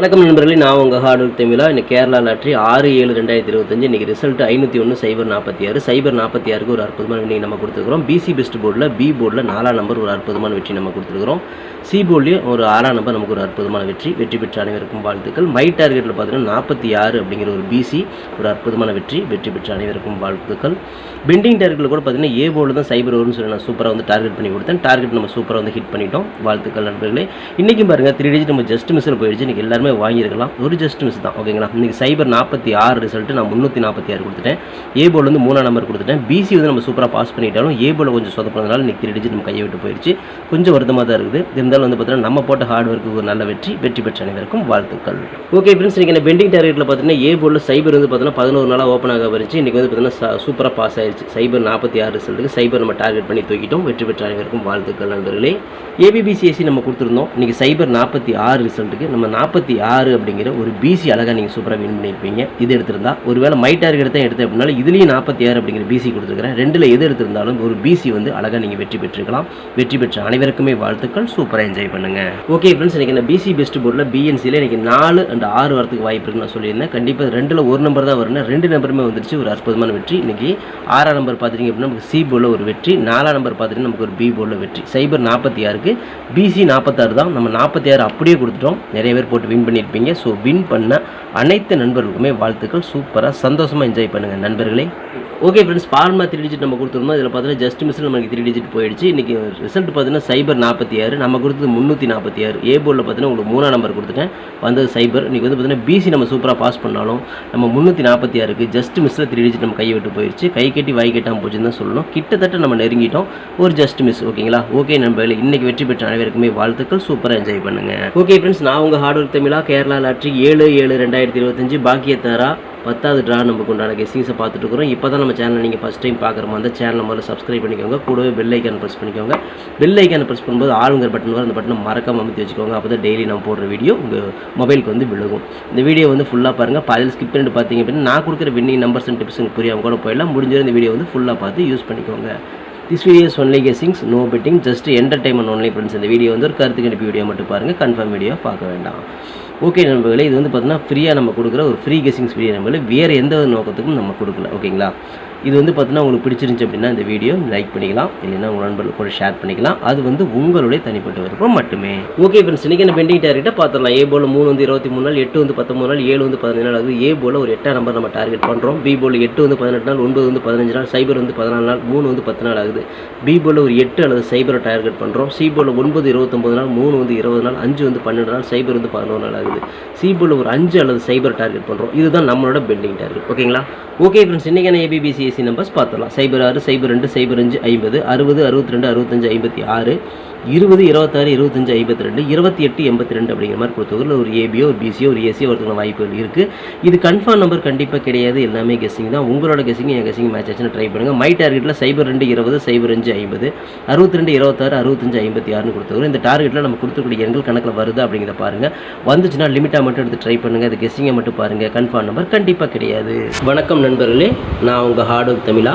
வணக்கம் நண்பர்களே நான் உங்கள் ஹார்ட் ஒர்க் தமிழா இன்னைக்கு கேரளா லாட்ரி ஆறு ஏழு ரெண்டாயிரத்தி இருபத்தஞ்சு. இன்றைக்கி ரிசல்ட் ஐநூற்றி ஒன்று சைபர் நாற்பத்தி ஆறு. சைபர் நாற்பத்தி ஆறுக்கு ஒரு அற்புதமான வெற்றி நம்ம கொடுத்துருக்குறோம். பிசி பெஸ்ட் போர்டில் பி போர்டில் நாலாம் நம்பர் ஒரு அற்புதமான வெற்றி நம்ம கொடுத்துருக்குறோம். சி போர்ட்லேயும் ஒரு ஆறாம் நம்பர் நமக்கு ஒரு அற்புதமான வெற்றி. வெற்றி பெற்ற அனைவருக்கும் வாழ்த்துக்கள். மை டார்கெட்டில் பார்த்தீங்கன்னா நாற்பத்தி ஆறு அப்படிங்கிற ஒரு பிசி ஒரு அற்புதமான வெற்றி. வெற்றி பெற்ற அனைவருக்கும் வாழ்த்துக்கள். பெண்டிங் டார்கெட்டில் கூட பார்த்தீங்கன்னா ஏ போர்டில் தான் சைபர் வரும்னு சொல்லி நான் சூப்பராக வந்து டார்கெட் பண்ணி கொடுத்தேன். டார்கெட் நம்ம சூப்பராக வந்து ஹிட் பண்ணிட்டோம். வாழ்த்துக்கள் நண்பர்களே. இன்றைக்கும் பாருங்கள் த்ரீ டிஜிட் நம்ம ஜஸ்ட் மிஸ்ஸில் போயிடுச்சு. இன்றைக்கி எல்லாருமே வாங்கியிருக்கலாம். ஒரு ஜஸ்ட் மிஸ் தான். ஓகேங்களா இன்றைக்கி சைபர் நாற்பத்தி ஆறு ரிசல்ட்டு நான் முந்நூற்றி நாற்பத்தி ஆறு கொடுத்துட்டேன். ஏ போர்டில் வந்து மூணாம் நம்பர் கொடுத்துட்டேன். பிசி வந்து நம்ம சூப்பராக பாஸ் பண்ணிட்டாலும் ஏ போர்டில் கொஞ்சம் சொதப்பினதுனால இன்றைக்கி த்ரீ டிஜிட் நம்ம கையை விட்டு போயிடுச்சு கொஞ்சம் வருத்தமாக தான் இருக்குது. இருந்தாலும் வந்து பார்த்தீங்கன்னா நம்ம போட்ட ஹார்ட் ஒர்க்கு ஒரு நல்ல வெற்றி வெற்றி பெற்ற அனைவருக்கும் வாழ்த்துக்கள். ஓகே ஃப்ரெண்ட்ஸ் இன்றைக்கி பெண்டிங் டார்கெட்டில் பார்த்தீங்கன்னா ஏ போர்டில் சைபர் வந்து பார்த்தீங்கன்னா பதினோரு நாளாக ஓப்பன் ஆக வரிச்சு இன்றைக்கி வந்து பார்த்தீங்கன்னா சூப்பராக பாஸ் ஆயிடுச்சு சைபர் நாற்பத்தி ஆறு ரிசல்ட்டுக்கு சைபர் நம்ம டார்கெட் பண்ணி தூக்கிட்டோம். வெற்றி பெற்ற அனைவருக்கும் வாழ்த்துக்கள் நண்பர்களே. ஏபிபிசிஎஸ்சி நம்ம கொடுத்துருந்தோம். இன்றைக்கி சைபர் நாற்பத்தி ஆறு ரிசல்ட்டுக்கு நம்ம நாற்பத்தி யார் அப்படிங்கிற ஒரு பிசி அழகாக நீங்கள் சூப்பராக வின் பண்ணியிருப்பீங்க இது எடுத்திருந்தா ஒருவேளை மை டார்கெட் தான் எடுத்தேன் அப்படின்னாலும் இதுலேயும் நாற்பத்தி ஆறு அப்படிங்கிற பிசி கொடுத்துருக்கிறேன். ரெண்டில் எது எடுத்திருந்தாலும் ஒரு பிசி வந்து அழகாக நீங்கள் வெற்றி பெற்றிருக்கலாம். வெற்றி பெற்ற அனைவருக்குமே வாழ்த்துக்கள். சூப்பராக என்ஜாய் பண்ணுங்கள் ஓகே ஃப்ரெண்ட்ஸ் இன்றைக்கி நான் பிசி பெஸ்ட் போர்டில் பிஎன்சியில் இன்றைக்கி நாலு அண்ட் ஆறு வரத்துக்கு வாய்ப்பு இருக்குன்னு நான் சொல்லியிருந்தேன். கண்டிப்பாக ரெண்டில் ஒரு நம்பர் தான் வரணும் ரெண்டு நம்பருமே வந்துருச்சு. ஒரு அற்புதமான வெற்றி. இன்றைக்கி ஆறாம் நம்பர் பார்த்துட்டிங்க அப்படின்னா நமக்கு சி போர்டில் ஒரு வெற்றி. நாலாம் நம்பர் பார்த்துட்டிங்கன்னா நமக்கு ஒரு பி போர்டில் வெற்றி. சைபர் நாற்பத்தி ஆறுக்கு பிசி நாற்பத்தாறு தான். நம்ம நாற்பத்தி ஆறு அப்படியே கொடுத்துட்டோம். நிறைய பேர் போட்டு வின் பண்ணியிருப்பீங்க. ஸோ வின் பண்ண அனைத்து நண்பர்களுக்குமே வாழ்த்துக்கள். சூப்பராக சந்தோஷமாக என்ஜாய் பண்ணுங்கள் நண்பர்களே. Okay friends formula three digit நம்ம கொடுத்துருந்தோம். இதில் பார்த்தீங்கன்னா ஜஸ்ட் மிஸ்ஸில் நமக்கு த்ரீ டிஜிட் போயிடுச்சு. இன்றைக்கி ரிசல்ட் பார்த்தீங்கன்னா சைபர் நாற்பத்தி ஆறு. நம்ம கொடுத்தது முந்நூற்றி நாற்பத்தி ஆறு. ஏ போர்டில் பார்த்தீங்கன்னா உங்களுக்கு மூணாம் நம்பர் கொடுத்துட்டேன். வந்தது சைபர் இன்றைக்கி வந்து பார்த்தீங்கன்னா பிசி நம்ம சூப்பராக பாஸ் பண்ணாலும் நம்ம முந்நூற்றி நாற்பத்தி ஆறுக்கு ஜஸ்ட் மிஸ்ஸில் த்ரீ டிஜிட் நம்ம கையை விட்டு போயிடுச்சு. கை கட்டி வாய் கட்டாமல் போச்சுன்னு தான் சொல்லணும். கிட்டத்தட்ட நம்ம நெருங்கிட்டோம். ஒரு ஜஸ்ட் மிஸ் ஓகேங்களா ஓகே நண்பர்களே இன்னைக்கு வெற்றி பெற்ற அனைவருக்குமே வாழ்த்துக்கள். சூப்பராக என்ஜாய் பண்ணுங்க. ஓகே ஃப்ரெண்ட்ஸ் நான் உங்கள் ஹார்ட் ஒர்க் தமிழா? கேரளா லாட்ரி ஏழு ஏழு ரெண்டாயிரத்தி இருபத்தஞ்சி. பாக்கியத்தாரா பத்தாவது ட்ரா நமக்கு உண்டான கெஸ்டிங்ஸை பார்த்துட்டு இருக்கிறோம். இப்போ தான் நம்ம சேனலை நீங்கள் ஃபஸ்ட் டைம் பார்க்குற மாதிரி அந்த சேனலை முதல்ல சப்ஸ்கிரைப் பண்ணிக்கோங்க. கூடவே பெல் ஐக்கான் ப்ரெஸ் பண்ணிக்கோங்க. பெல் ஐக்கான் ப்ரெஸ் பண்ணும்போது ஆளுங்கிற பட்டன் வரும். அந்த பட்டனை மறக்காம அமைத்து வச்சுக்கோங்க. அப்போ தான் டெய்லி நான் போடுற வீடியோ உங்கள் மொபைலுக்கு வந்து விழுகும். இந்த வீடியோ வந்து ஃபுல்லாக பாருங்கள் பாதியில் ஸ்கிப் பண்ணிட்டு பார்த்தீங்க அப்படின்னா நான் கொடுக்குற வின்னிங் நம்பர்ஸ் அண்ட் டிப்ஸ் புரியாமல் கூட போயிடலாம். முடிஞ்ச இந்த வீடியோ வந்து ஃபுல்லாக பார்த்து யூஸ் பண்ணிக்கோங்க. This videos only guessings no betting just entertainment only friends இந்த வீடியோ வந்து ஒரு கருத்து கணிப்பு வீடியோ மட்டும் பாருங்கள் கன்ஃபார்ம் வீடியோ பார்க்க வேண்டாம். ஓகே நண்பர்களே இது வந்து பார்த்தீங்கன்னா ஃப்ரீயாக நம்ம கொடுக்குற ஒரு ஃப்ரீ கெஸிங்ஸ் வீடியோ நண்பர்களே. வேறு எந்த ஒரு நோக்கத்துக்கும் நம்ம கொடுக்கல ஓகேங்களா இது வந்து பார்த்தீங்கன்னா உங்களுக்கு பிடிச்சிருந்துச்சி அப்படின்னா இந்த வீடியோ லைக் பண்ணிக்கலாம். இல்லைன்னா உங்கள் நண்பர்கள் கூட ஷேர் பண்ணிக்கலாம். அது வந்து உங்களுடைய தனிப்பட்ட விருப்பம் மட்டுமே. ஓகே ஃப்ரெண்ட்ஸ் இன்றைக்கி என்ன பெண்டிங் டார்கெட்டை பார்த்துடலாம். ஏ போல் மூணு வந்து இருபத்தி மூணு நாள் எட்டு வந்து பத்தொம்பது நாள் ஏழு வந்து பதினஞ்சு நாள். ஆகுது ஏ போல் ஒரு எட்டாம் நம்பர் நம்ம டார்கெட் பண்ணுறோம் பி போல் எட்டு வந்து பதினெட்டு நாள் ஒன்பது வந்து பதினஞ்சு நாள் சைபர் வந்து பதினாலு நாள் மூணு வந்து பத்து நாள் ஆகுது. பி போல் ஒரு எட்டு அல்லது சைபரை டார்கெட் பண்ணுறோம் சி போல் ஒன்பது இருபத்தொம்பது நாள் மூணு வந்து இருபது நாள் அஞ்சு வந்து பன்னெண்டு நாள் சைபர் வந்து பதினோரு நாள் ஆகுது. சி போல் ஒரு அஞ்சு அல்லது சைபர் டார்கெட் பண்ணுறோம் இதுதான் நம்மளோட பெண்டிங் டார்கெட் ஓகேங்களா ஓகே ஃப்ரெண்ட்ஸ் இன்றைக்கான தொலைபேசி நம்பர்ஸ் பார்த்துடலாம். சைபர் ஆறு சைபர் ரெண்டு சைபர் அஞ்சு ஐம்பது அறுபது அறுபத்தி ரெண்டு அறுபத்தஞ்சு ஐம்பத்தி ஆறு இருபது இருபத்தாறு இருபத்தஞ்சு ஐம்பத்தி ரெண்டு இருபத்தி எட்டு எண்பத்தி ரெண்டு அப்படிங்கிற மாதிரி கொடுத்தவர்கள் ஒரு ஏபியோ ஒரு பிசியோ ஒரு ஏசியோ ஒருத்தவங்க வாய்ப்புகள் இருக்குது இது கன்ஃபார்ம் நம்பர் கண்டிப்பாக கிடையாது. எல்லாமே கெஸிங் தான். உங்களோட கெஸ்ஸிங் என் கெஸிங் மேட்ச் ஆச்சுன்னு ட்ரை பண்ணுங்கள் மை டார்கெட்டில் சைபர் ரெண்டு இருபது சைபர் அஞ்சு ஐம்பது அறுபத்தி ரெண்டு இருபத்தாறு அறுபத்தஞ்சு ஐம்பத்தி ஆறுன்னு கொடுத்தவர்கள் இந்த டார்கெட்டில் நம்ம கொடுத்துக்கூடிய எண்கள் கணக்கில் வருது அப்படிங்கிறத பாருங்கள் வந்துச்சுன்னா லிமிட்டாக மட்டும் எடுத்து ட்ரை பண்ணுங்கள் அது கெஸிங்கை மட்டும் பாருங்கள் கன்ஃபார்ம் நம்பர் கண்டிப்பாக கிடையாது. வணக்கம் நண்பர்களே. நான் உங்கள் ஹார்ட் ஒர்க் தமிழா.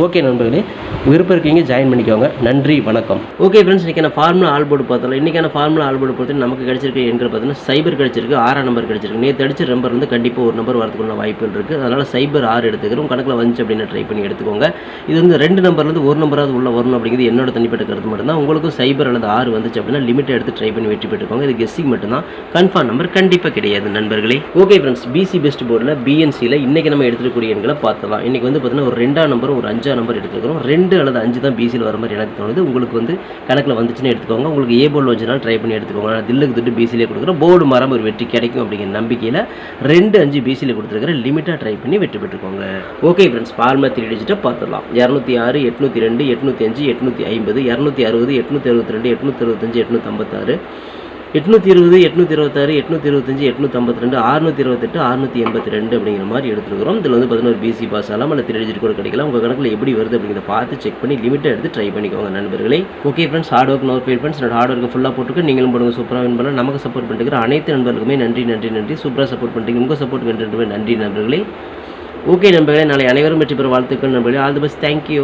ஓகே நண்பர்களே. விருப்பம் இருக்கீங்க ஜாயின் பண்ணிக்கோங்க. நன்றி வணக்கம். ஓகே ஃப்ரெண்ட்ஸ் இன்றைக்கான ஃபார்முலா ஆல் போர்டு பார்த்தோம் இன்றைக்கான ஃபார்முலா ஆல் போர்டு பொறுத்து நமக்கு கிடச்சிருக்கு எண்கள் பார்த்தீங்கன்னா சைபர் கிடைச்சிருக்கு ஆறாம் நம்பர் கிடச்சிருக்கு. நேற்று அடிச்ச நம்பர் வந்து கண்டிப்பாக ஒரு நம்பர் வரதுக்குள்ள வாய்ப்புகள் இருக்குது அதனால் சைபர் ஆறு எடுத்துக்கிறோம். கணக்கில் வந்துச்சு அப்படின்னு ட்ரை பண்ணி எடுத்துக்கோங்க. இது வந்து ரெண்டு நம்பர்லேருந்து ஒரு நம்பராவது உள்ள வரணும் அப்படிங்கிறது என்னோட தனிப்பட்ட கருத்து மட்டும்தான். உங்களுக்கும் சைபர் அல்லது ஆறு வந்துச்சு அப்படின்னா லிமிட்டை எடுத்து ட்ரை பண்ணி வெற்றி பெற்றுக்கோங்க. இது கெஸ்ஸிங் மட்டும்தான். கன்ஃபார்ம் நம்பர் கண்டிப்பாக கிடையாது நண்பர்களே. ஓகே ஃப்ரெண்ட்ஸ் பிசி பெஸ்ட் போர்டில் பிஎன்சியில் இன்றைக்கி நம்ம எடுத்துக்கூடிய எண்களை பார்த்தலாம் இன்றைக்கி வந்து பார்த்தீங்கன்னா ஒரு ரெண்டாம் நம்பர் ஒரு அஞ்சு அஞ்சாம் நம்பர் எடுத்துக்கிறோம். ரெண்டு அல்லது அஞ்சு தான் பிசியில் வர மாதிரி எனக்கு தோணுது. உங்களுக்கு வந்து கணக்கில் வந்துச்சுன்னு எடுத்துக்கோங்க. உங்களுக்கு ஏ போர்டில் வச்சுனாலும் ட்ரை பண்ணி எடுத்துக்கோங்க. நான் தில்லுக்கு திட்டு பிசிலே கொடுக்குறேன். போர்டு மரம் ஒரு வெற்றி கிடைக்கும் அப்படிங்கிற நம்பிக்கையில் ரெண்டு அஞ்சு பிசியில் கொடுத்துருக்கிற லிமிட்டாக ட்ரை பண்ணி வெற்றி பெற்றுக்கோங்க. ஓகே ஃப்ரெண்ட்ஸ் ஃபார்மா த்ரீ டிஜிட்டை பார்த்துடலாம். இரநூத்தி ஆறு எட்நூற்றி ரெண்டு எட்நூற்றி அஞ்சு எட்நூற்றி ஐம்பது இரநூத்தி அறுபது எட்நூற்றி அறுபத்தி ரெண்டு எட்நூற்றி அறுபத்தஞ்சு எட்நூற்றி ஐம்பத்தாறு எட்நூற்றி இருபது எட்நூற்றி இருபத்தாறு எட்நூற்றி இருபத்தஞ்சி எட்நூற்றி ஐம்பத்தி ரெண்டு அறுநூற்றி இருபத்தெட்டு அறுநூற்றி எண்பத்தி ரெண்டு அப்படிங்கிற மாதிரி எடுத்துருக்கிறோம். இதில் வந்து பதினோரு பிசி பாஸ் ஆகலாம். அல்லது திருடிஜிட் கூட கிடைக்கலாம். உங்கள் கணக்கில் எப்படி வருது அப்படிங்கிறத பார்த்து செக் பண்ணி லிமிட்டை எடுத்து ட்ரை பண்ணிக்கோங்க நண்பர்களே. Okay friends hard work no feel friends என்னோட ஹார்ட் ஒர்க்கு ஃபுல்லாக போட்டுருக்கு நீங்களும் போடுங்க. சூப்பராக வின் பண்ணலாம். நமக்கு சப்போர்ட் பண்ணிட்டு அனைத்து நண்பர்களுக்குமே நன்றி நன்றி நன்றி. சூப்பராக சப்போர்ட் பண்ணிட்டு உங்கள் சப்போர்ட் பண்ணுறதுமே நன்றி நண்பர்களே. ஓகே நண்பர்களே. நாளை அனைவரும் வெற்றி பெற வாழ்த்துக்கள் நண்பர்களே. All the best thank you